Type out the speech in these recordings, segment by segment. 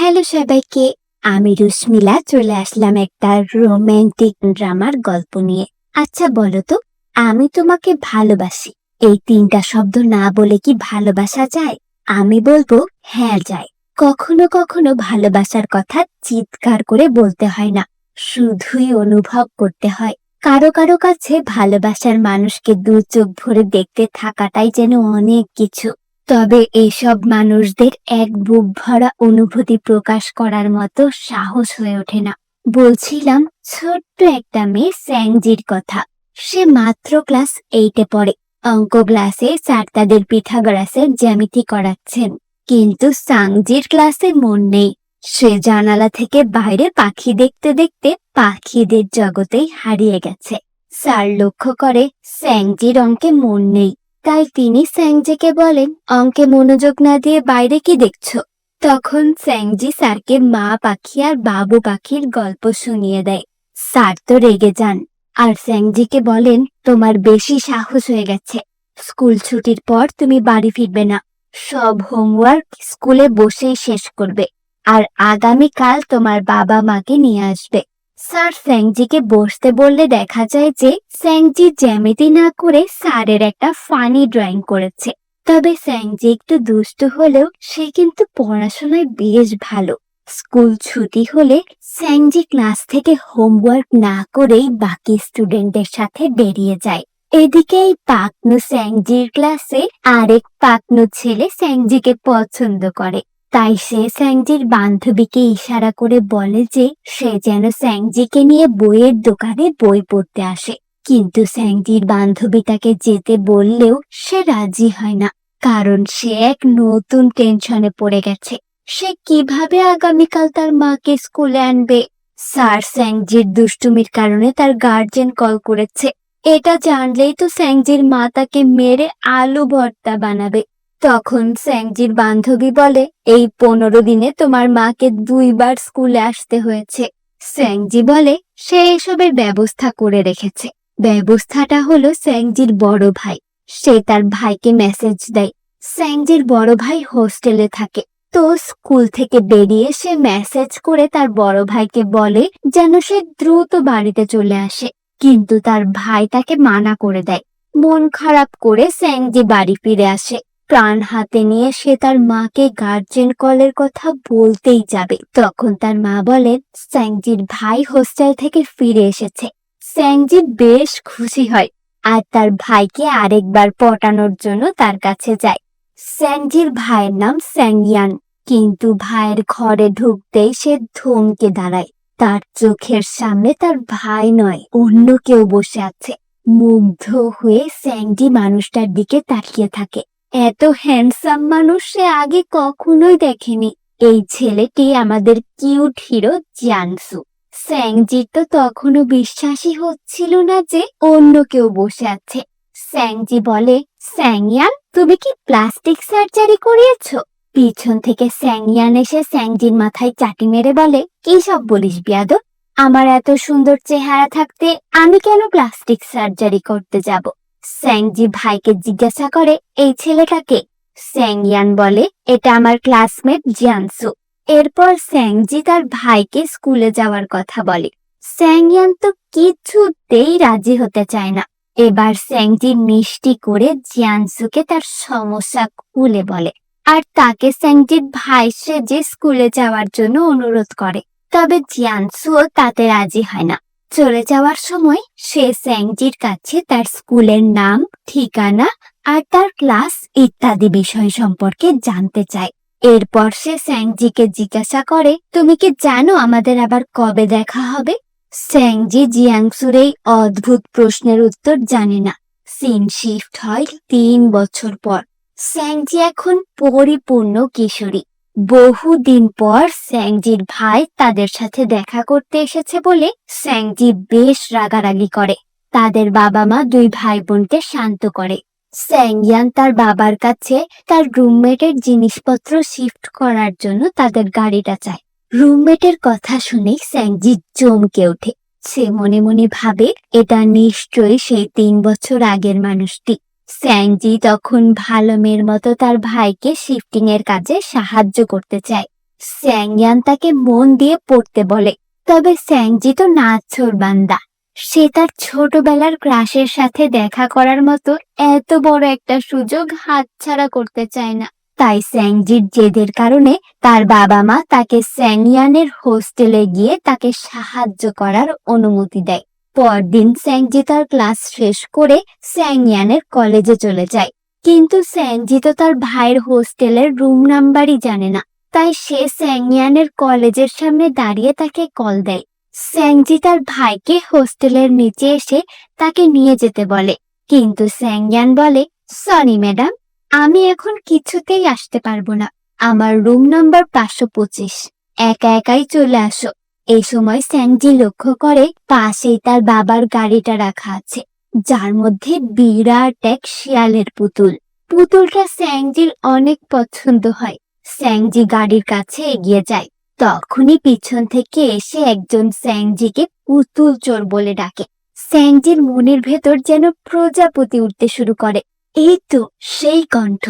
Hello সবাইকে, আমি রুশমিলা চলে আসলাম একটা রোমান্টিক ড্রামার গল্প নিয়ে। আচ্ছা বলো তো, আমি তোমাকে ভালোবাসি। এই তিনটা শব্দ না বলে কি ভালোবাসা যায়? আমি বলব হ্যাঁ যায়। কখনো কখনো ভালোবাসার কথা চিৎকার করে বলতে হয় না। শুধুই অনুভব করতে হয়। কারও কারও কাছে ভালোবাসার মানুষকে দু চোখ ভরে দেখতে থাকাটাই যেন অনেক কিছু। তবে এইসব মানুষদের এক বুক ভরা অনুভূতি প্রকাশ করার মতো সাহস হয়ে ওঠে না। বলছিলাম, ছোট্ট একটা মেয়ে স্যাংজির কথা। সে মাত্র ক্লাস এইটে পড়ে। অঙ্ক ক্লাসে স্যার তাদের পিথাগোরাসের জ্যামিতি করাচ্ছেন। কিন্তু সাংজির ক্লাসে মন নেই। সে জানালা থেকে বাইরে পাখি দেখতে দেখতে পাখিদের জগতেই হারিয়ে গেছে। স্যার লক্ষ্য করে স্যাংজির অঙ্কে মন নেই। তাই তিনি স্যাংজিকে বলেন, অঙ্কে মনোযোগ না দিয়ে বাইরে কি দেখছ? তখন স্যাংজি স্যারকে মা পাখি আর বাবু পাখির গল্প শুনিয়ে দেয়। স্যার তো রেগে যান। আর স্যাংজিকে বলেন, তোমার বেশি সাহস হয়ে গেছে। স্কুল ছুটির পর তুমি বাড়ি ফিরবে না। সব হোমওয়ার্ক স্কুলে বসেই শেষ করবে। আর আগামীকাল তোমার বাবা মাকে নিয়ে আসবে। স্যার, স্যাংজিকে বসতে বললে দেখা যায় যে স্যাংজি জ্যামিতি না করে স্যারের একটা ফানি ড্রয়িং করেছে। তবে স্যাংজি একটু দুষ্ট হলেও সে কিন্তু পড়াশোনায় বেশ ভালো। স্কুল ছুটি হলে স্যাংজি ক্লাস থেকে হোমওয়ার্ক না করেই বাকি স্টুডেন্টদের সাথে বেরিয়ে যায়। এদিকে এই পাকনু স্যাংজির ক্লাসে আরেক পাকনু ছেলে স্যাংজিকে পছন্দ করে। তাই সে স্যাংজির বান্ধবীকে ইশারা করে বলে যে সে যেন স্যাংজিকে নিয়ে বইয়ের দোকানে বই পড়তে আসে। কিন্তু স্যাংজির বান্ধবী তাকে যেতে বললেও সে রাজি হয় না, কারণ সে এক নতুন টেনশনে পড়ে গেছে। সে কীভাবে আগামীকাল তার মাকে স্কুলে আনবে? স্যার, স্যাংজির দুষ্টুমির কারণে তার গার্জেন কল করেছে। এটা জানলেই তো স্যাংজির মা তাকে মেরে আলু ভর্তা বানাবে। তখন স্যাংজির বান্ধবী বলে, এই পনেরো দিনে তোমার মাকে দুইবার স্কুলে আসতে হয়েছে। স্যাংজি বলে, সে এসবের ব্যবস্থা করে রেখেছে। ব্যবস্থাটা হলো স্যাংজির বড় ভাই। সে তার ভাইকে মেসেজ দেয়। স্যাংজির বড় ভাই হোস্টেলে থাকে। তো স্কুল থেকে বেরিয়ে সে মেসেজ করে তার বড় ভাইকে বলে যেন সে দ্রুত বাড়িতে চলে আসে। কিন্তু তার ভাই তাকে মানা করে দেয়। মন খারাপ করে স্যাংজি বাড়ি ফিরে আসে। প্রাণ হাতে নিয়ে সে তার মাকে গার্জেন কলের কথা বলতেই যাবে। তখন তার মা বলেন, স্যাংজির ভাই হোস্টেল থেকে ফিরে এসেছে। স্যাংজি বেশ খুশি হয় আর তার ভাইকে আরেকবার পটানোর জন্য তার কাছে যায়। স্যাংজির ভাইয়ের নাম স্যাংয়ান কিন্তু ভাইয়ের ঘরে ঢুকতেই সে ধমকে দাঁড়ায়। তার চোখের সামনে তার ভাই নয়, অন্য কেউ বসে আছে। মুগ্ধ হয়ে স্যাংজি মানুষটার দিকে তাকিয়ে থাকে। এত হ্যান্ডসাম মানুষ সে আগে কখনোই দেখেনি। এই ছেলেটি আমাদের কিউট হিরো জানসু স্যাংজির তো তখনও বিশ্বাসই হচ্ছিল না যে অন্য কেউ বসে আছে। স্যাংজি বলে, স্যাংয়ান, তুমি কি প্লাস্টিক সার্জারি করিয়েছো? পিছন থেকে স্যাংয়ান এসে স্যাংজির মাথায় চাটি মেরে বলে, কি সব বলিস বিয়াদ আমার এত সুন্দর চেহারা থাকতে আমি কেন প্লাস্টিক সার্জারি করতে যাব? স্যাংজি ভাইকে জিজ্ঞাসা করে, এই ছেলেটাকে? স্যাংয়ান বলে, এটা আমার ক্লাসমেট জিয়ানসু। এরপর স্যাংজি তার ভাইকে স্কুলে যাওয়ার কথা বলে। স্যাংয়ান তো কিছুতেই রাজি হতে চায় না। এবার স্যাংজি মিষ্টি করে জিয়ানসুকে তার সমস্যা খুলে বলে। আর তাকে স্যাংজির ভাই সেজে স্কুলে যাওয়ার জন্য অনুরোধ করে। তবে জিয়ানসুও তাতে রাজি হয় না। চলে যাওয়ার সময় সে স্যাংজির কাছে তার স্কুলের নাম, ঠিকানা আর তার ক্লাস ইত্যাদি বিষয় সম্পর্কে জানতে চায়। এরপর সে স্যাংজিকে জিজ্ঞাসা করে, তুমি কি জানো আমাদের আবার কবে দেখা হবে? স্যাংজি জিয়াংসুর এই অদ্ভুত প্রশ্নের উত্তর জানে না। সিন শিফট হয় তিন বছর পর। স্যাংজি এখন পরিপূর্ণ কিশোরী। বহুদিন পর স্যাংজির ভাই তাদের সাথে দেখা করতে এসেছে বলে স্যাংজি বেশ রাগারাগি করে। তাদের বাবা মা দুই ভাই বোনকে শান্ত করে। স্যাংয়ান তার বাবার কাছে তার রুমমেটের জিনিসপত্র শিফট করার জন্য তাদের গাড়িটা চায়। রুমমেটের কথা শুনে স্যাংজি চমকে ওঠে। সে মনে মনে ভাবে, এটা নিশ্চয়ই সেই তিন বছর আগের মানুষটি। স্যাংজি তখন ভালো মেয়ের মতো তার ভাইকে শিফটিং এর কাজে সাহায্য করতে চায়। স্যাংয়ান তাকে মন দিয়ে পড়তে বলে, তবে স্যাংজি তো নাছোর বান্দা। সে তার ছোটবেলার ক্রাশের সাথে দেখা করার মতো এত বড় একটা সুযোগ হাতছাড়া করতে চায় না। তাই স্যাংজির জেদের কারণে তার বাবা মা তাকে স্যাংয়ানের হোস্টেলে গিয়ে তাকে সাহায্য করার অনুমতি দেয়। পরদিন স্যাংজি তার ক্লাস শেষ করে স্যাংয়ানের কলেজে চলে যায়। কিন্তু স্যাংজি তো তার ভাইয়ের হোস্টেলের রুম নাম্বারই জানে না। তাই সে স্যাংয়ানের কলেজের সামনে দাঁড়িয়ে তাকে কল দেয়। স্যাংজি তার ভাইকে হোস্টেলের নিচে এসে তাকে নিয়ে যেতে বলে। কিন্তু স্যাংয়ান বলে, সরি ম্যাডাম, আমি এখন কিছুতেই আসতে পারব না। আমার রুম নাম্বার পাঁচশো পঁচিশ। একা একাই চলে আসো। এই সময় স্যাংজি লক্ষ্য করে পাশেই তার বাবার গাড়িটা রাখা আছে, যার মধ্যে বিরাট এক শিয়ালের পুতুল। পুতুলটা স্যাংজির অনেক পছন্দ হয়। স্যাংজি গাড়ির কাছে এগিয়ে যায়। তখনই পিছন থেকে এসে একজন স্যাংজিকে পুতুল চোর বলে ডাকে। স্যাংজির মনের ভেতর যেন প্রজাপতি উঠতে শুরু করে। এই তো সেই কণ্ঠ।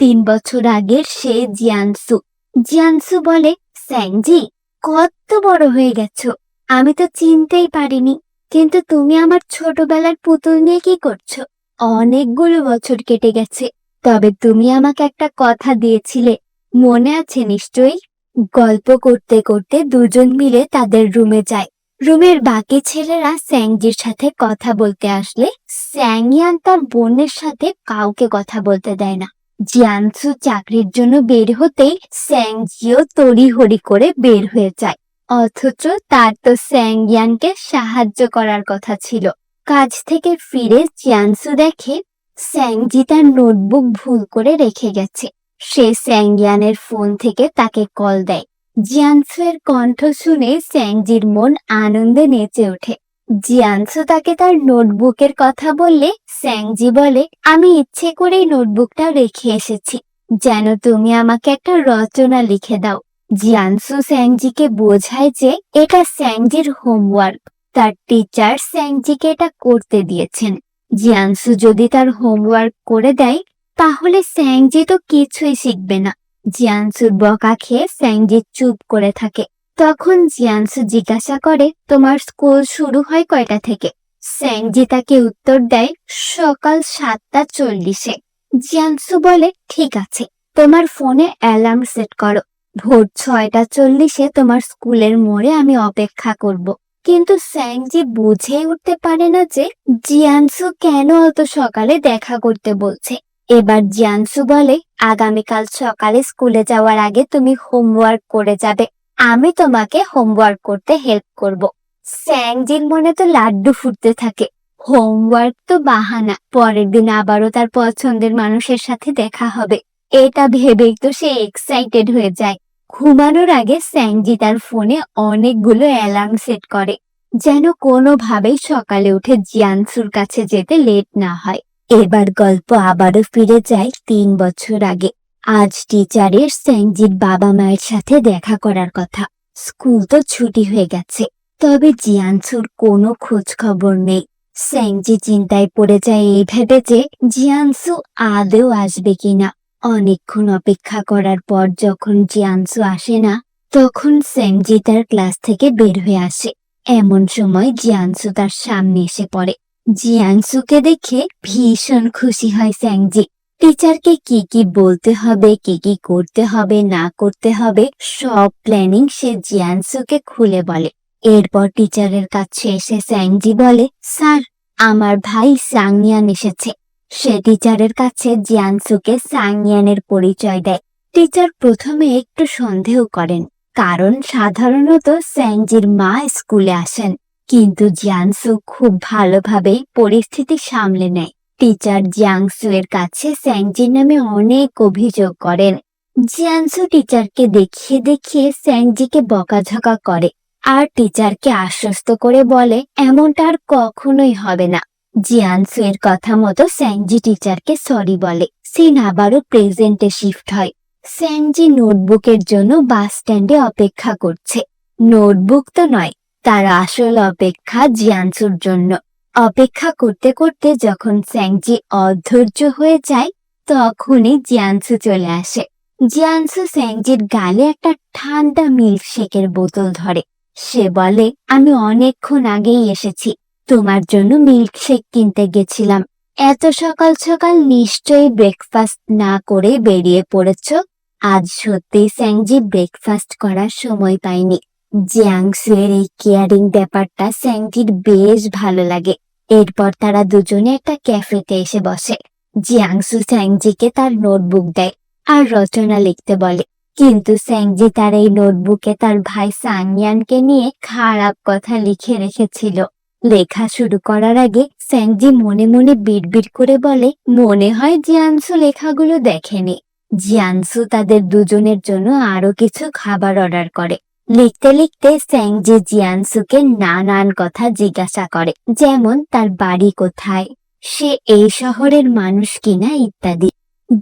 তিন বছর আগের সে জিয়ানসু। জিয়ানসু বলে, স্যাংজি কত বড় হয়ে গেছো। আমি তো চিনতেই পারিনি, কিন্তু তুমি আমার ছোটবেলার পুতুল নিয়ে কি করছ? অনেকগুলো বছর কেটে গেছে, তবে তুমি আমাকে একটা কথা দিয়েছিলে, মনে আছে নিশ্চয়ই? গল্প করতে করতে দুজন মিলে তাদের রুমে যায়। রুমের বাকি ছেলেরা স্যাংজির সাথে কথা বলতে আসলে স্যাংয়ান তার বোনের সাথে কাউকে কথা বলতে দেয় না। জিয়ানসু চাকরির জন্য বের হতেই স্যাংজিও তড়িহড়ি করে বের হয়ে যায়। অথচ তার তো স্যাংয়ানকে সাহায্য করার কথা ছিল। কাজ থেকে ফিরে জিয়ানসু দেখে স্যাংজি তার নোটবুক ভুল করে রেখে গেছে। সে স্যাংয়ানের ফোন থেকে তাকে কল দেয়। জিয়ানসু এর কণ্ঠ শুনে স্যাংজির মন আনন্দে নেচে ওঠে। জিয়ানসু তাকে তার নোটবুকের কথা বললে, স্যাংজি বলে, আমি ইচ্ছে করেই নোটবুকটা রেখে এসেছি। যেন তুমি আমাকে একটা রচনা লিখে দাও। জিয়ানসু স্যাংজিকে বোঝায় যে, এটা স্যাংজির হোমওয়ার্ক। তার টিচার স্যাংজিকে এটা করতে দিয়েছেন। জিয়ানসু যদি তার হোমওয়ার্ক করে দেয়, তাহলে স্যাংজি তো কিছুই শিখবে না। জিয়ানসুর বকা খেয়ে স্যাংজি চুপ করে থাকে। তখন জিয়ানসু জিজ্ঞাসা করে, তোমার স্কুল শুরু হয় কয়টা থেকে? স্যাংজি তাকে উত্তর দেয়, সকাল সাতটা চল্লিশে। জিয়ানসু বলে, ঠিক আছে, তোমার ফোনে অ্যালার্ম সেট করো। ভোর ছয়টা চল্লিশে তোমার স্কুলের মোড়ে আমি অপেক্ষা করব। কিন্তু স্যাংজি বুঝে উঠতে পারে না যে, জিয়ানসু কেন অত সকালে দেখা করতে বলছে? এবার জিয়ানসু বলে, আগামীকাল সকালে স্কুলে যাওয়ার আগে তুমি হোমওয়ার্ক করে যাবে। আমি তোমাকে হোমওয়ার্ক করতে হেল্প করব। স্যাংজির মনে তো লাড্ডু ফুটতে থাকে। হোমওয়ার্ক তো বাহানা। পরের দিন আবারও তার পছন্দের মানুষের সাথে দেখা হবে। এটা ভেবেই তো সে এক্সাইটেড হয়ে যায়। ঘুমানোর আগে স্যাংজি তার ফোনে অনেকগুলো অ্যালার্ম সেট করে, যেন কোনোভাবেই সকালে উঠে জিয়ানসুর কাছে যেতে লেট না হয়। এবার গল্প আবারও ফিরে যায় তিন বছর আগে। আজ টিচারের স্যাংজির বাবা মায়ের সাথে দেখা করার কথা। স্কুল তো ছুটি হয়ে গেছে, তবে জিয়ানসুর কোনো খোঁজ খবর নেই। স্যাংজি চিন্তায় পড়ে যায় এই ভেবে যে জিয়ানসু আদেও আসবে কিনা। অনেকক্ষণ অপেক্ষা করার পর যখন জিয়ানসু আসে না, তখন স্যাংজি তার ক্লাস থেকে বের হয়ে আসে। এমন সময় জিয়ানসু তার সামনে এসে পড়ে। জিয়ানসুকে দেখে ভীষণ খুশি হয় স্যাংজি। টিচারকে কি কি বলতে হবে, কি কি করতে হবে, না করতে হবে, সব প্ল্যানিং সে জিয়ানসুকে খুলে বলে। এরপর টিচারের কাছে এসে স্যাংজি বলে, স্যার, আমার ভাই সাংনিয়ান এসেছে। সে টিচারের কাছে জিয়ানসুকে সাংনিয়ানের পরিচয় দেয়। টিচার প্রথমে একটু সন্দেহ করেন, কারণ সাধারণত স্যাংজির মা স্কুলে আসেন, কিন্তু জিয়ানসু খুব ভালোভাবেই পরিস্থিতি সামলে নেয়। টিচার জিয়াংসু এর কাছে স্যাংজির নামে অনেক অভিযোগ করেন। জিয়ানসু টিচারকে দেখিয়ে দেখিয়ে স্যাংজিকে বকাঝকা করে আর টিচারকে আশ্বস্ত করে বলে, এমনটা আর কখনোই হবে না। জিয়ানসু এর কথা মতো স্যাংজি টিচারকে সরি বলে। সিন আবারও প্রেজেন্টে শিফট হয়। স্যাংজি নোটবুকের জন্য বাস স্ট্যান্ডে অপেক্ষা করছে। নোটবুক তো নয়, তার আসল অপেক্ষা জিয়ানসুর জন্য। অপেক্ষা করতে করতে যখন স্যাংজি অধৈর্য হয়ে যায়, তখনই জিয়ানসু চলে আসে। জিয়ানসু স্যাংজির গালে একটা ঠান্ডা মিল্কশেকের বোতল ধরে। সে বলে, আমি অনেকক্ষণ আগেই এসেছি। তোমার জন্য মিল্কশেক কিনতে গেছিলাম। এত সকাল সকাল নিশ্চয়ই ব্রেকফাস্ট না করে বেরিয়ে পড়েছ। আজ সত্যি স্যাংজি ব্রেকফাস্ট করার সময় পায়নি। জিয়াংসু এর এই কেয়ারিং ব্যাপারটা স্যাংজির বেশ ভালো লাগে। এরপর তারা দুজনে একটা ক্যাফেতে এসে বসে। জিয়াংসু স্যাংজিকে তার নোটবুক দেয় আর রচনা লিখতে বলে। কিন্তু স্যাংজি তার এই নোটবুকে তার ভাই সাংয়ানকে নিয়ে খারাপ কথা লিখে রেখেছিল। লেখা শুরু করার আগে স্যাংজি মনে মনে বিড়বিড় করে বলে, মনে হয় জিয়ানসু লেখাগুলো দেখেনি। জিয়ানসু তাদের দুজনের জন্য আরও কিছু খাবার অর্ডার করে। লিখতে লিখতে স্যাংজি জিয়ানসুকে নানান কথা জিজ্ঞাসা করে, যেমন তার বাড়ি কোথায়, সে এই শহরের মানুষ কিনা ইত্যাদি।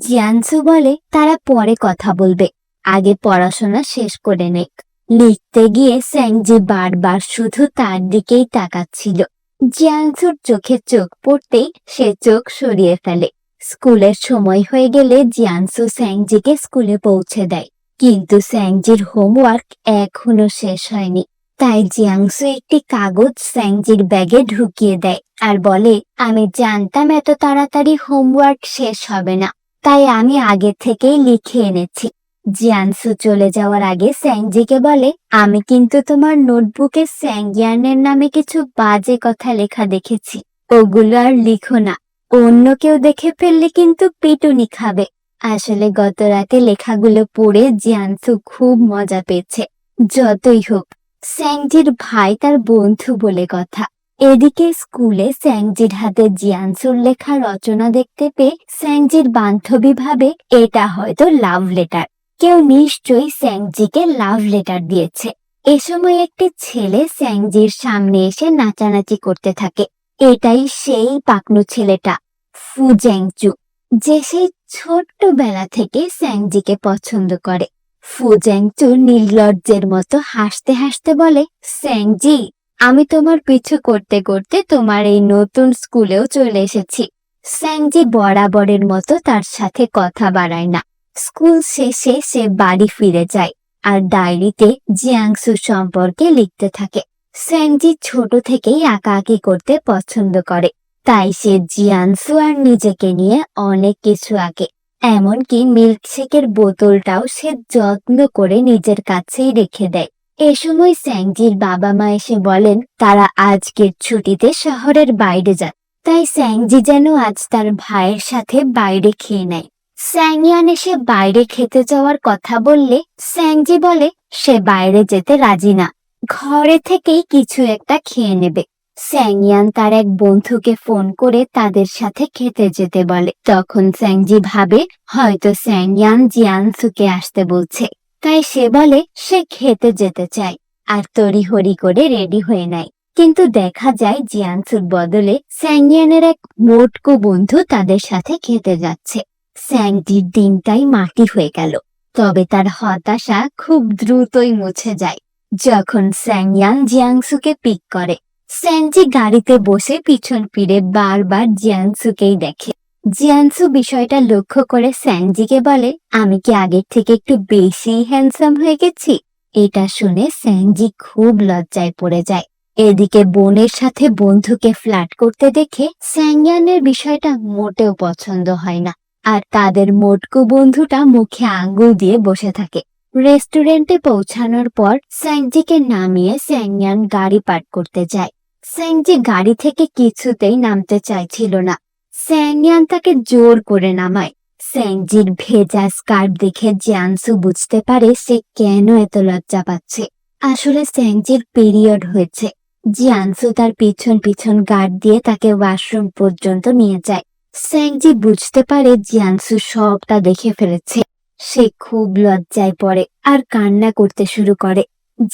জিয়ানসু বলে, তারা পরে কথা বলবে, আগে পড়াশোনা শেষ করে নেক। লিখতে গিয়ে স্যাংজি বারবার শুধু তার দিকেই তাকাচ্ছিল। জিয়ানসুর চোখে চোখ পড়তেই সে চোখ সরিয়ে ফেলে। স্কুলের সময় হয়ে গেলে জিয়ানসু স্যাংজিকে স্কুলে পৌঁছে দেয়। কিন্তু স্যাংজির হোমওয়ার্ক এখনও শেষ হয়নি। তাই জিয়াংসু একটি কাগজ স্যাংজির ব্যাগে ঢুকিয়ে দেয় আর বলে, আমি জানতাম এত তাড়াতাড়ি হোমওয়ার্ক শেষ হবে না। তাই আমি আগে থেকেই লিখে এনেছি। জিয়ানসু চলে যাওয়ার আগে স্যাংজিকে বলে, আমি কিন্তু তোমার নোটবুকে স্যাংজিয়ানের নামে কিছু বাজে কথা লেখা দেখেছি। ওগুলো আর লিখো না। অন্য কেউ দেখে ফেললে কিন্তু পিটুনি খাবে। আসলে গত রাতে লেখাগুলো পড়ে জিয়ানসু খুব মজা পেয়েছে, যতই হোক। স্যাংজির ভাই তার বন্ধু বলে কথা। এদিকে স্কুলে স্যাংজির হাতে জিয়ানসুর লেখা রচনা দেখতে পেয়ে স্যাংজির বান্ধবী ভাবে এটা হয়তো লাভ লেটার কেউ নিশ্চয়ই স্যাংজিকে লাভ লেটার দিয়েছে। এ সময় একটি ছেলে স্যাংজির সামনে এসে নাচানাচি করতে থাকে। এটাই সেই পাকনু ছেলেটা, ফু জ্যাংচু। যে সেই ছোট্টবেলা থেকে স্যাংজিকে পছন্দ করে। ফু জ্যাংচু নির্লজ্জের মতো হাসতে হাসতে বলে, স্যাংজি, আমি তোমার পিছু করতে করতে তোমার এই নতুন স্কুলেও চলে এসেছি। স্যাংজি বরাবরের মতো তার সাথে কথা বাড়ায় না। স্কুল শেষে সে বাড়ি ফিরে যায় আর ডায়েরিতে জিয়াংসু সম্পর্কে লিখতে থাকে। স্যাংজি ছোট থেকেই আঁকাআঁকি করতে পছন্দ করে। তাই সে জিয়ানসু আর নিজেকে নিয়ে অনেক কিছু আগে এমনকি মিল্কশেকের বোতলটাও সে যত্ন করে নিজের কাছেই রেখে দেয়। এ সময় স্যাংজির বাবা মা এসে বলেন, তারা আজকের ছুটিতে শহরের বাইরে যান। তাই স্যাংজি যেন আজ তার ভাইয়ের সাথে বাইরে খেয়ে নেয়। স্যাংয়ান এসে বাইরে খেতে যাওয়ার কথা বললে স্যাংজি বলে, সে বাইরে যেতে রাজি না। ঘরে থেকেই কিছু একটা খেয়ে নেবে। স্যাংয়ান তার এক বন্ধুকে ফোন করে তাদের সাথে খেতে যেতে বলে। তখন স্যাংজি ভাবে, হয়তো স্যাংয়ান জিয়ানসুকে আসতে বলছে। তাই সে বলে, সে খেতে যেতে চায়। আর তড়িহড়ি করে রেডি হয়ে নেয়। কিন্তু দেখা যায় জিয়ানসুর বদলে স্যাংয়ানের এক মোটকো বন্ধু তাদের সাথে খেতে যাচ্ছে। স্যাংজির দিনটাই মাটি হয়ে গেল। তবে তার হতাশা খুব দ্রুতই মুছে যায়। যখন স্যাংয়ান জিয়াংসুকে পিক করে স্যাংজি গাড়িতে বসে পিছন ফিরে বারবার জিয়াংসুকেই দেখে। জিয়ানসু বিষয়টা লক্ষ্য করে স্যাংজিকে বলে, আমি কি আগের থেকে একটু বেশি হ্যান্ডসাম হয়ে গেছি? এটা শুনে স্যাংজি খুব লজ্জায় পড়ে যায়। এদিকে বোনের সাথে বন্ধুকে ফ্ল্যাট করতে দেখে স্যাংয়ানের বিষয়টা মোটেও পছন্দ হয় না, আর তাদের মোটকু বন্ধুটা মুখে আঙ্গুল দিয়ে বসে থাকে। রেস্টুরেন্টে পৌঁছানোর পর স্যাংজিকে নামিয়ে স্যাংয়ান গাড়ি পার্ক করতে যায়। স্যাংজি গাড়ি থেকে কিছুতেই নামতে চাইছিল না। স্যাংয়ান তাকে জোর করে নামায়। স্যাংজির ভেজা স্কার্ফ দেখে জিয়ানসু বুঝতে পারে সে কেন এত লজ্জা পাচ্ছে। আসলে স্যাংজির পিরিয়ড হয়েছে। জিয়ানসু তার পিছন পিছন গার্ড দিয়ে তাকে ওয়াশরুম পর্যন্ত নিয়ে যায়। স্যাংজি বুঝতে পারে জিয়ানসু সবটা দেখে ফেলেছে। সে খুব লজ্জায় পড়ে আর কান্না করতে শুরু করে।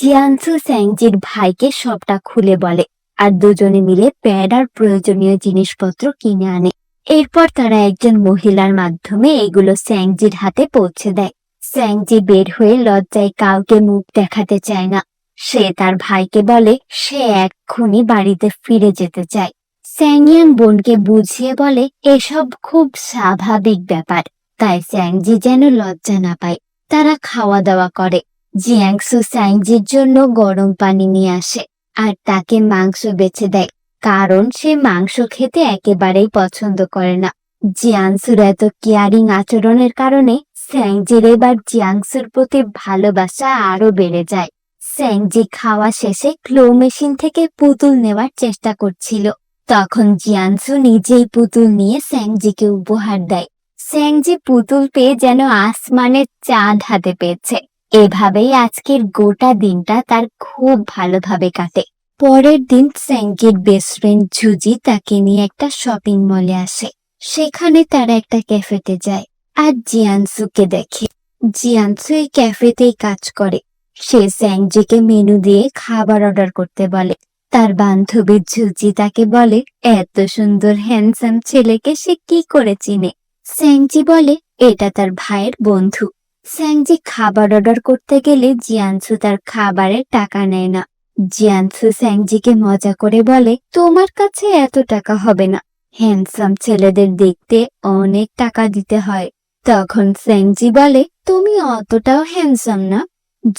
জিয়ানসু স্যাংজির ভাইকে সবটা খুলে বলে। আর দুজনে মিলে প্যাড আর প্রয়োজনীয় জিনিসপত্র কিনে আনে। এরপর তারা একজন মহিলার মাধ্যমে এগুলো স্যাংজির হাতে পৌঁছে দেয়। স্যাংজি বের হয়ে লজ্জায় কাউকে মুখ দেখাতে চায় না। সে তার ভাইকে বলে, সে এক্ষুনি বাড়িতে ফিরে যেতে চায়। স্যাংয়ান বোনকে বুঝিয়ে বলে, এসব খুব স্বাভাবিক ব্যাপার। তাই স্যাংজি যেন লজ্জা না পায়। তারা খাওয়া দাওয়া করে। জিয়াংসু স্যাংজির জন্য গরম পানি নিয়ে আসে। আর তাকে মাংস বেছে দেয়, কারণ সে মাংস খেতে একেবারেই পছন্দ করে না। জিয়াংসুর এত কেয়ারিং আচরণের কারণে স্যাংজির এবার জিয়াংসুর প্রতি ভালোবাসা আরও বেড়ে যায়। স্যাংজি খাওয়া শেষে ক্লো মেশিন থেকে পুতুল নেওয়ার চেষ্টা করছিল। তখন জিয়ানসু নিজেই পুতুল নিয়ে স্যাংজিকে উপহার দেয়। স্যাংজি পুতুল পেয়ে যেন আসমানের চাঁদ হাতে পেয়েছে। এভাবেই আজকের গোটা দিনটা তার খুব ভালোভাবে কাটে। পরের দিন স্যাংকির বেস্ট ফ্রেন্ড ঝুজি তাকে নিয়ে একটা শপিং মলে আসে। সেখানে তারা একটা ক্যাফেতে যায় আর জিয়ানসুকে দেখে। জিয়ানসু এই ক্যাফেতেই কাজ করে। সে স্যাংজিকে মেনু দিয়ে খাবার অর্ডার করতে বলে। তার বান্ধবী ঝুজি তাকে বলে, এত সুন্দর হ্যান্ডসাম ছেলেকে সে কি করে চিনে? স্যাংজি বলে, এটা তার ভাইয়ের বন্ধু। স্যাংজি খাবার অর্ডার করতে গেলে জিয়ানসু তার খাবারের টাকা নেয় না। জিয়ানসু স্যাংজিকে মজা করে বলে, তোমার কাছে এত টাকা হবে না। হ্যান্ডসাম ছেলেদের দেখতে অনেক টাকা দিতে হয়। তখন স্যাংজি বলে, তুমি অতটাও হ্যান্ডসাম না।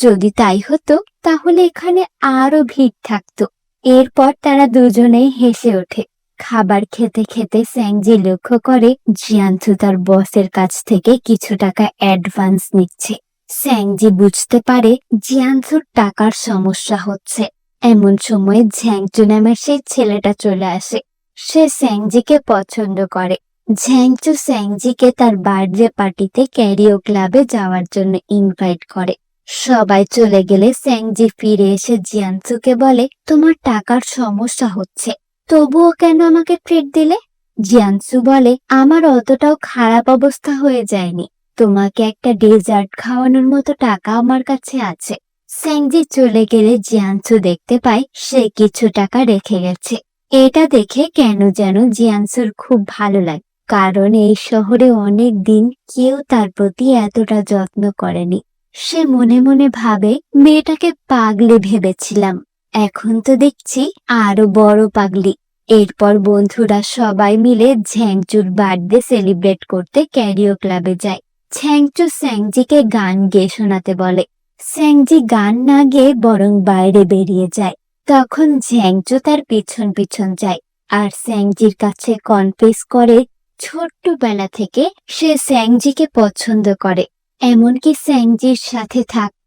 যদি তাই হতো, তাহলে এখানে আরও ভিড় থাকতো। এরপর তারা দুজনেই হেসে ওঠে। খাবার খেতে খেতে স্যাংজি লক্ষ্য করে জিয়ানসু তার বসের কাছ থেকে কিছু টাকা অ্যাডভান্স নিচ্ছে। স্যাংজি বুঝতে পারে জিয়ানসুর টাকার সমস্যা হচ্ছে। এমন সময় ঝ্যাংচু নামের সেই ছেলেটা চলে আসে। সে স্যাংজিকে পছন্দ করে। ঝ্যাংচু স্যাংজিকে তার বার্থডে পার্টিতে ক্যারিও ক্লাবে যাওয়ার জন্য ইনভাইট করে। সবাই চলে গেলে স্যাংজি ফিরে এসে জিয়ানসুকে বলে, তোমার টাকার সমস্যা হচ্ছে। তবুও কেন আমাকে ট্রিট দিলে? জিয়ানসু বলে, আমার অতটাও খারাপ অবস্থা হয়ে যায়নি। তোমাকে একটা ডেজার্ট খাওয়ানোর মতো টাকা আমার কাছে আছে। স্যাংজি চলে গেলে জিয়ানসু দেখতে পায়, সে কিছু টাকা রেখে গেছে। এটা দেখে কেন যেন জিয়ানসুর খুব ভালো লাগে। কারণ এই শহরে অনেক দিন কেউ তার প্রতি এতটা যত্ন করেনি। সে মনে মনে ভাবে, মেয়েটাকে পাগলে ভেবেছিলাম। এখন তো দেখছি আরও বড় পাগলি। এরপর বন্ধুরা সবাই মিলে ঝ্যাংচুর বার্থডে সেলিব্রেট করতে ক্যারিও ক্লাবে যায়। ঝ্যাংচু স্যাংজিকে গান গেয়ে শোনাতে বলে। স্যাংজি গান না গেয়ে বরং বাইরে বেরিয়ে যায়। তখন ঝ্যাংচু তার পিছন পিছন যায় আর স্যাংজির কাছে কনফেস করে, ছোট্টবেলা থেকে সে স্যাংজিকে পছন্দ করে। এমনকি স্যাংজির সাথে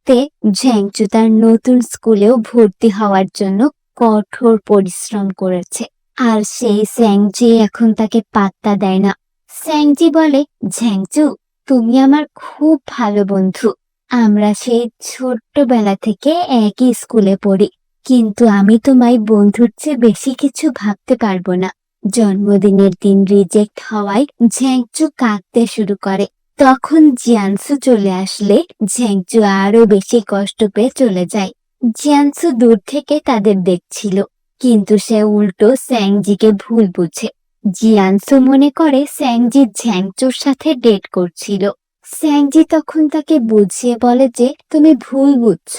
থাকতে ঝ্যাংচু তার নতুন স্কুলেও ভর্তি হওয়ার জন্য কঠোর পরিশ্রম করেছে। আর সেই স্যাংজি এখন তাকে পাত্তা দেয় না। স্যাংজি বলে, ঝ্যাংচু, তুমি আমার খুব ভালো বন্ধু। আমরা সেই ছোট্টবেলা থেকে একই স্কুলে পড়ি, কিন্তু আমি তোমায় বন্ধুর চেয়ে বেশি কিছু ভাবতে পারব না। জন্মদিনের দিন রিজেক্ট হওয়ায় ঝ্যাংচু কাঁদতে শুরু করে। তখন জিয়ানসু চলে আসলে ঝ্যাংচু আরও বেশি কষ্ট পেয়ে চলে যায়। জিয়ানসু দূর থেকে তাদের দেখছিল, কিন্তু সে উল্টো স্যাংজিকে ভুল বুঝে। জিয়ানসু মনে করে স্যাংজি ঝ্যাংচুর সাথে ডেট করছিল। স্যাংজি তখন তাকে বুঝিয়ে বলে যে, তুমি ভুল বুঝছ।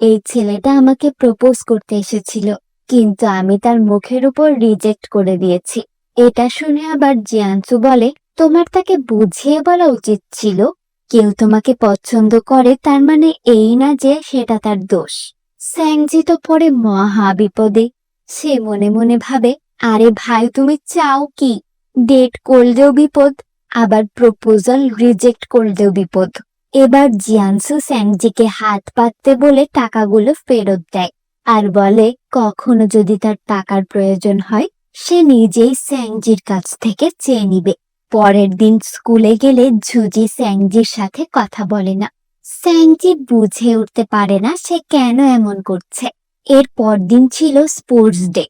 এই ছেলেটা আমাকে প্রপোজ করতে এসেছিল, কিন্তু আমি তার মুখের উপর রিজেক্ট করে দিয়েছি। এটা শুনে আবার জিয়ানসু বলে তোমার তাকে বুঝিয়ে বলা উচিত ছিল, কেউ তোমাকে পছন্দ করে তার মানে এই না যে সেটা তার দোষ। স্যাংজি তো পরে মহা বিপদে, সে মনে মনে ভাবে, আরে ভাই, তুমি চাও কি? ডেট করলেও বিপদ, আবার প্রপোজাল রিজেক্ট করলেও বিপদ। এবার জিয়ানসু স্যাংজিকে হাত পাততে বলে টাকাগুলো ফেরত দেয়। আর বলে, কখনো যদি তার টাকার প্রয়োজন হয়, সে নিজেই স্যাংজির কাছ থেকে চেয়ে নিবে। পরের দিন স্কুলে গেলে ঝুজি স্যাংজির সাথে কথা বলে না। স্যাংজি বুঝে উঠতে পারে না সে কেন এমন করছে। এর পরদিন ছিল স্পোর্টস ডে।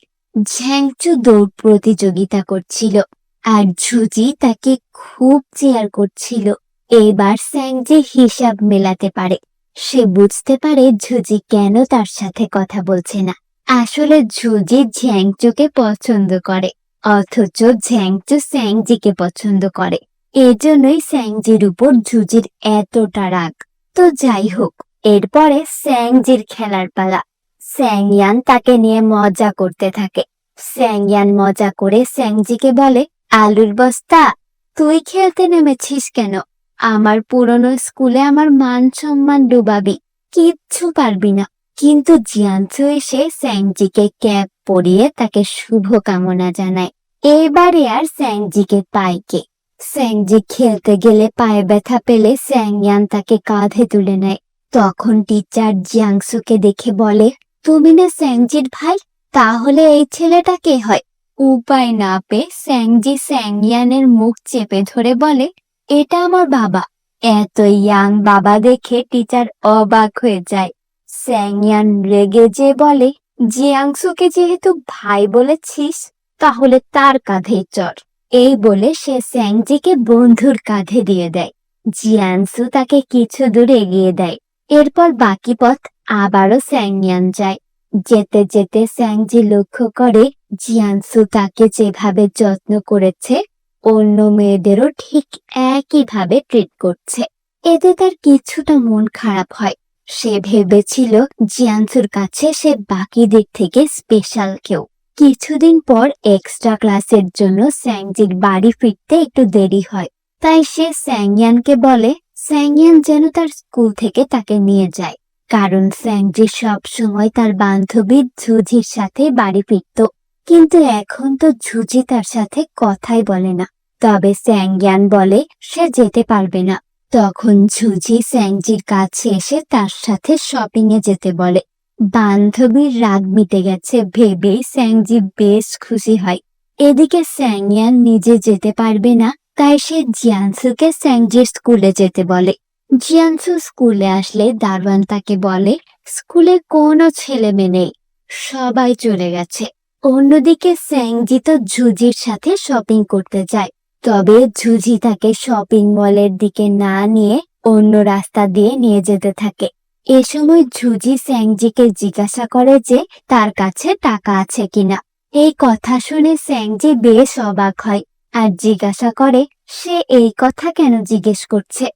ঝ্যাংচু দৌড় প্রতিযোগিতা করছিল আর ঝুজি তাকে খুব চেয়ার করছিল। এবার স্যাংজি হিসাব মেলাতে পারে। সে বুঝতে পারে ঝুজি কেন তার সাথে কথা বলছে না। আসলে ঝুজি ঝ্যাংচুকে পছন্দ করে। অথচ ঝ্যাংচু স্যাংজিকে পছন্দ করে। এজন্যই স্যাংজির উপর ঝুজির এতটা রাগ। তো যাই হোক, এরপরে স্যাংজির খেলার পালা। স্যাংয়ান তাকে নিয়ে মজা করতে থাকে। স্যাংয়ান মজা করে স্যাংজিকে বলে, আলুর বস্তা, তুই খেলতে নেমেছিস কেন? আমার পুরনো স্কুলে আমার মান সম্মান ডুবাবি। কিচ্ছু পারবি না। কিন্তু জিয়ানসু এসে স্যাংজিকে ক্যাপ পরিয়ে তাকে শুভ কামনা জানায়। এবারে আর স্যাংজিকে পায় কে স্যাংজি খেলতে গেলে পায়ে ব্যথা পেলে স্যাংয়ান তাকে কাঁধে তুলে নেয়। তখন টিচার জিয়াংসুকে দেখে বলে, তুমি না স্যাংজির ভাই? তাহলে এই ছেলেটা কে হয়? উপায় না পেয়ে স্যাংজি স্যাংয়ানের মুখ চেপে ধরে বলে, এটা আমার বাবা। এত ইয়াং বাবা দেখে টিচার অবাক হয়ে যায়। স্যাংয়ান রেগে যে বলে জিয়াংসুকে যেহেতু ভাই বলেছিস তাহলে তার কাঁধে চড়। এই বলে সে স্যাংজিকে বন্ধুর কাঁধে দিয়ে দেয়। জিয়ানসু তাকে কিছু দূর এগিয়ে দেয়। এরপর বাকি পথ আবারও স্যাংয়ান যায়। যেতে যেতে স্যাংজি লক্ষ্য করে জিয়ানসু তাকে যেভাবে যত্ন করেছে, অন্য মেয়েদেরও ঠিক একইভাবে ট্রিট করছে। এতে তার কিছুটা মন খারাপ হয়। সে ভেবেছিল জিয়ানসুর কাছে সে বাকি দিক থেকে স্পেশাল কেউ। কিছুদিন পর এক্সট্রা ক্লাসের জন্য স্যাংজির বাড়ি ফিরতে একটু দেরি হয়। তাই সে স্যাংয়ানকে বলে, স্যাংয়ান যেন তার স্কুল থেকে তাকে নিয়ে যায়। কারণ স্যাংজি সব সময় তার বান্ধবী ঝুঝির সাথে বাড়ি ফিরত। কিন্তু এখন তো ঝুঝি তার সাথে কথাই বলে না। তবে স্যাংয়ান বলে, সে যেতে পারবে না। তখন ঝুঝি স্যাংজির কাছে এসে তার সাথে শপিং এ যেতে বলে। বান্ধবীর রাগ মিটে গেছে ভেবেই স্যাংজি বেশ খুশি হয়। এদিকে স্যাংয়ান নিজে যেতে পারবে না, তাই সে জিয়ানসুকে স্যাংজির স্কুলে যেতে বলে। জিয়ানসু স্কুলে আসলে দারোয়ান তাকে বলে, স্কুলে কোনো ছেলে মেয়ে নেই, সবাই চলে গেছে। অন্যদিকে স্যাংজি তো ঝুজির সাথে শপিং করতে যায়, তবে ঝুঝি তাকে শপিং মলের দিকে না নিয়ে অন্য রাস্তা দিয়ে নিয়ে যেতে থাকে। এ সময় ঝুজি স্যাংজিকে জিজ্ঞাসা করে যে তার কাছে টাকা আছে কিনা। এই কথা শুনে স্যাংজি বেশ অবাক হয় আর জিজ্ঞাসা করে, সে এই কথা কেন জিজ্ঞেস করছে?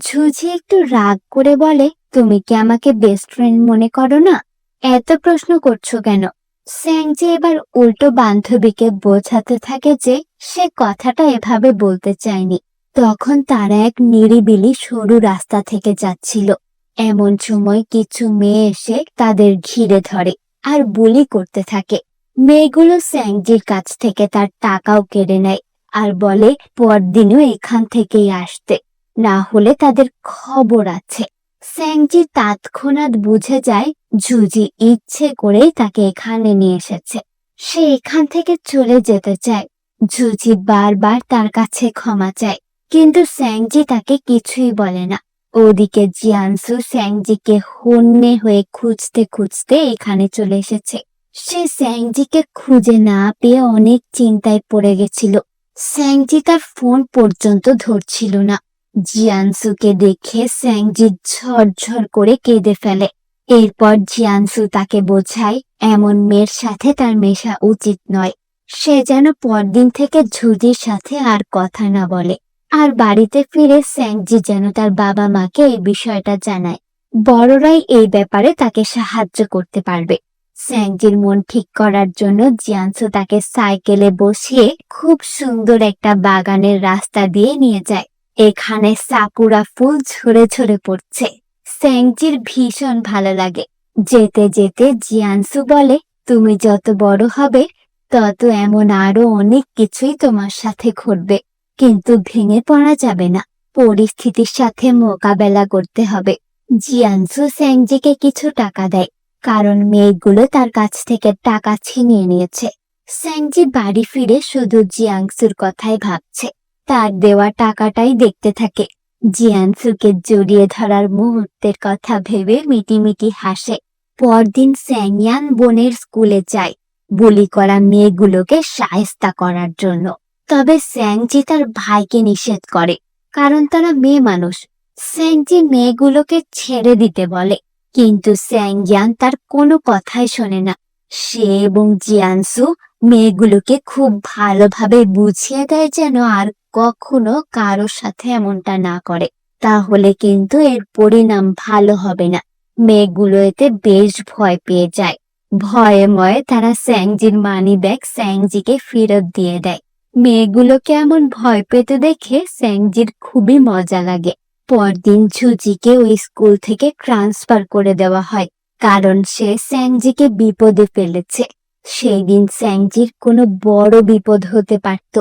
ঝুঝি একটু রাগ করে বলে, তুমি কি আমাকে বেস্ট ফ্রেন্ড মনে করো না? এত প্রশ্ন করছ কেন? স্যাংজি এবার উল্টো বান্ধবীকে বোঝাতে থাকে যে সে কথাটা এভাবে বলতে চায়নি। তখন তারা এক নিরিবিলি সরু রাস্তা থেকে যাচ্ছিল। এমন সময় কিছু মেয়ে এসে তাদের ঘিরে ধরে আর বুলি করতে থাকে। মেয়েগুলো স্যাংজির কাছ থেকে তার টাকাও কেড়ে নেয় আর বলে, পরদিনও এখান থেকেই আসতে। না হলে তাদের খবর আছে। স্যাংজি তৎক্ষণাৎ বুঝে যায় ঝুজি ইচ্ছে করেই তাকে এখানে নিয়ে এসেছে। সে এখান থেকে চলে যেতে চায়। ঝুজি বারবার তার কাছে ক্ষমা চায়, কিন্তু স্যাংজি তাকে কিছুই বলে না। ওদিকে জিয়ানসু স্যাংজিকে হন্যে হয়ে খুঁজতে খুঁজতে এখানে চলে এসেছে। সে স্যাংজিকে খুঁজে না পেয়ে অনেক চিন্তায় পড়ে গেছিল। স্যাংজি তার ফোন পর্যন্ত ধরছিল না। জিয়ানসুকে দেখে স্যাংজি ঝরঝর করে কেঁদে ফেলে। এরপর জিয়ানসু তাকে বোঝায়, এমন মেয়ের সাথে তার মেশা উচিত নয়। সে যেন পরদিন থেকে ঝুদির সাথে আর কথা না বলে। আর বাড়িতে ফিরে স্যাংজি যেন তার বাবা মাকে এই বিষয়টা জানায়। বড়রাই এই ব্যাপারে তাকে সাহায্য করতে পারবে। স্যাংজির মন ঠিক করার জন্য জিয়ানসু তাকে সাইকেলে বসিয়ে খুব সুন্দর একটা বাগানের রাস্তা দিয়ে নিয়ে যায়। এখানে সাকুরা ফুল ঝরে ঝরে পড়ছে। স্যাংজির ভীষণ ভালো লাগে। যেতে যেতে জিয়ানসু বলে, তুমি যত বড় হবে, তত এমন আরও অনেক কিছুই তোমার সাথে ঘটবে। কিন্তু ভেঙে পড়া যাবে না। পরিস্থিতির সাথে মোকাবেলা করতে হবে। জিয়ানসু স্যাংজিকে কিছু টাকা দেয়, কারণ মেয়েগুলো তার কাছ থেকে টাকা ছিনিয়ে নিয়েছে। স্যাংজি বাড়ি ফিরে শুধু জিয়াংসুর কথাই ভাবছে। তার দেওয়া টাকাটাই দেখতে থাকে। জিয়ানসুকে জড়িয়ে ধরার মুহূর্তের কথা ভেবে মিটিমিটি হাসে। পরদিন স্যাংয়ান বোনের স্কুলে যায়। বুলি করা মেয়েগুলোকে সায়স্তা করার জন্য। তবে স্যাংজি তার ভাইকে নিষেধ করে, কারণ তারা মেয়ে মানুষ। স্যাংজি মেয়েগুলোকে ছেড়ে দিতে বলে, কিন্তু স্যাংয়ান তার কোনো কথাই শোনে না। সে এবং জিয়ানসু মেয়েগুলোকে খুব ভালোভাবে বুঝিয়ে দেয় যেন আর কখনো কারোর সাথে এমনটা না করে। তাহলে কিন্তু এর পরিণাম ভালো হবে না। মেয়েগুলো এতে বেশ ভয় পেয়ে যায়। ভয়ে ময়ে তারা স্যাংজির মানি ব্যাগ স্যাংজিকে ফেরত দিয়ে দেয়। মেয়েগুলো কেমন ভয় পেতে দেখে স্যাংজির খুবই মজা লাগে। পরদিন ঝুজিকে ওই স্কুল থেকে ট্রান্সফার করে দেওয়া হয়, কারণ সে স্যাংজিকে বিপদে ফেলেছে। সেই দিন স্যাংজির কোনো বড় বিপদ হতে পারত।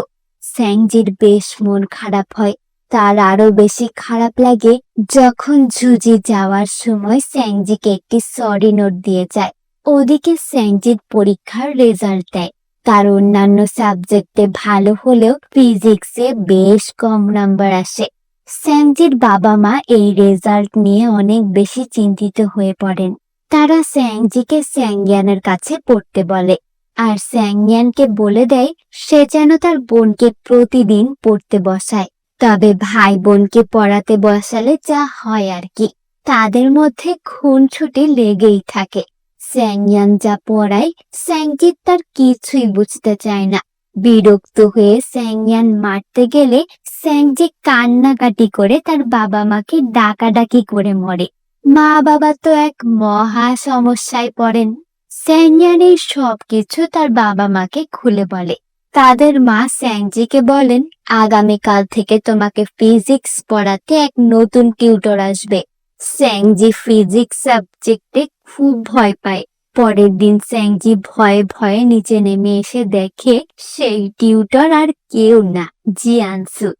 স্যাংজির বেশ মন খারাপ হয়, তার আরও বেশি খারাপ লাগে যখন ঝুজি যাওয়ার সময় স্যাংজিকে একটি সরি নোট দিয়ে যায়, ওদিকে স্যাংজির পরীক্ষার রেজাল্ট দেয়। তার অন্যান্য সাবজেক্টে ভালো হলেও ফিজিক্সে বেশ কম নাম্বার আসে। স্যাংজির বাবা মা এই রেজাল্ট নিয়ে অনেক বেশি চিন্তিত হয়ে পড়েন। তারা স্যাংজিকে স্যাংয়ানের কাছে পড়তে বলে। আর স্যাংয়ানকে বলে দেয়, সে যেন তার বোনকে প্রতিদিন পড়তে বসায়। তবে ভাই বোনকে পড়াতে বসালে যা হয় আর কি। তাদের মধ্যে খুনছুটি লেগেই থাকে। স্যাংয়ান যা পড়ায় স্যাংজিৎ তার কিছুই বুঝতে চায় না। বিরক্ত হয়ে স্যাংয়ান মারতে গেলে স্যাংজি কান্নাকাটি করে তার বাবা মাকে ডাকাডাকি করে মরে। মা বাবা তো এক মহা সমস্যায় পড়েন। স্যাংয়ান এই সব কিছু তার বাবা মাকে খুলে বলে। তাদের মা স্যাংজিকে বলেন, আগামীকাল থেকে তোমাকে ফিজিক্স পড়াতে এক নতুন টিউটর আসবে। স্যাংজি ফিজিক্স সাবজেক্টে খুব ভয় পায়। পরের দিন স্যাংজি ভয়ে ভয়ে নিচে নেমে এসে দেখে, সেই টিউটর আর কেউ না, জিয়ানসু।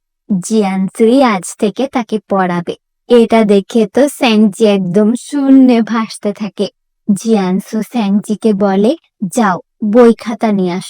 জিয়ানসুই আজ থেকে তাকে পড়াবে। এটা দেখে তো স্যাংজি একদম শূন্যে ভাসতে থাকে। জিয়ানসু স্যাংজিকে বলে, যাও, বই খাতা নিয়ে আস।